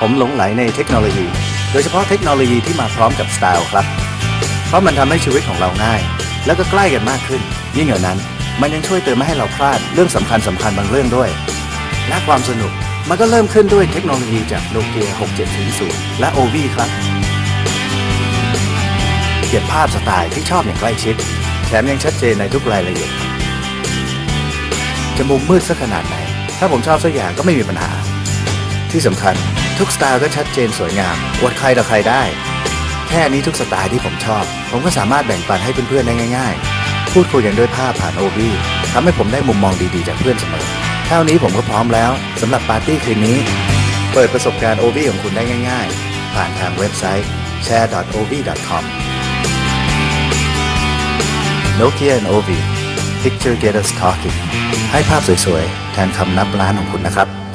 ผมหลงไหลในเทคโนโลยี โดยเฉพาะเทคโนโลยีที่มาพร้อมกับสไตล์ครับ เพราะมันทำให้ชีวิตของเราง่าย แล้วก็ใกล้กันมากขึ้น ยิ่งกว่านั้น มันยังช่วยเตือนไม่ให้เราพลาดเรื่องสำคัญสำคัญบางเรื่องด้วย และความสนุกมันก็เริ่มขึ้นด้วยเทคโนโลยีจากโนเกีย6700 และ OV ครับเก็บภาพสไตล์ที่ชอบอย่างใกล้ชิด แถมยังชัดเจนในทุกรายละเอียดจะมุมมืดสักขนาดไหน ถ้าผมชอบสักอย่างก็ไม่มีปัญหา ที่สำคัญ ทุกสไตล์ก็ชัดเจนสวยงามอวดใครต่อใครได้ แค่นี้ทุกสไตล์ที่ผมชอบ ผมก็สามารถแบ่งปันให้เพื่อนๆได้ง่าย ๆ พูดคุยกันด้วยภาพผ่านโอบีทำให้ผมได้มุมมองดีๆจากเพื่อนเสมอ เท่านี้ผมก็พร้อมแล้วสำหรับปาร์ตี้คืนนี้ เปิดประสบการณ์โอบีของคุณได้ง่าย ๆ ผ่านทางเว็บไซต์ share.ob.com Nokia and OV Picture Get Us Talking ให้ภาพสวยๆ แทนคำนับล้านของคุณนะครับ